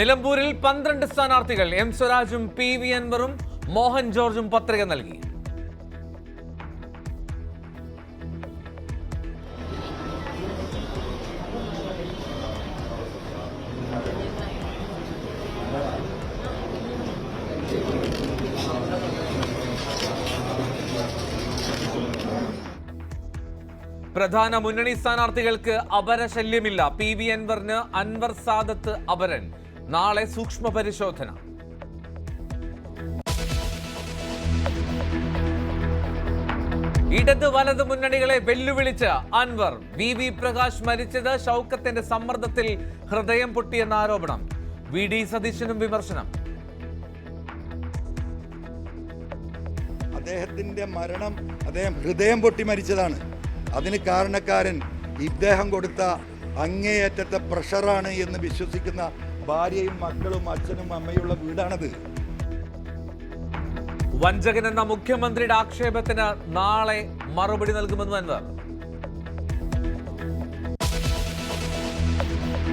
നിലമ്പൂരിൽ പന്ത്രണ്ട് സ്ഥാനാർത്ഥികൾ എം സ്വരാജും പി വി അൻവറും മോഹൻ ജോർജും പത്രിക നൽകി. പ്രധാന മുന്നണി സ്ഥാനാർത്ഥികൾക്ക് അപരശല്യമില്ല. പി വി അൻവറിന് അൻവർ സാദത്ത് അപരൻ. നാളെ സൂക്ഷ്മ പരിശോധന. ഇടത് വലത് മുന്നണികളെ വെല്ലുവിളിച്ച് അൻവർ വി. വി. പ്രകാശ് മരിച്ചത് ഷൗക്കത്തിന്റെ സമ്മർദ്ദത്തിൽ ഹൃദയം പൊട്ടിയെന്ന ആരോപണം. വി. ഡി. സതീശനും വിമർശനം. അദ്ദേഹത്തിന്റെ മരണം അദ്ദേഹം ഹൃദയം പൊട്ടി മരിച്ചതാണ്. അതിന് കാരണക്കാരൻ ഇദ്ദേഹം കൊടുത്ത അങ്ങേയറ്റത്തെ പ്രഷറാണ് എന്ന് വിശ്വസിക്കുന്ന ഭാര്യയും മക്കളും അച്ഛനും അമ്മയുള്ള വീടാണത്. വഞ്ചകൻ എന്ന മുഖ്യമന്ത്രിയുടെ ആക്ഷേപത്തിന് നാളെ മറുപടി നൽകുമെന്ന് അൻവർ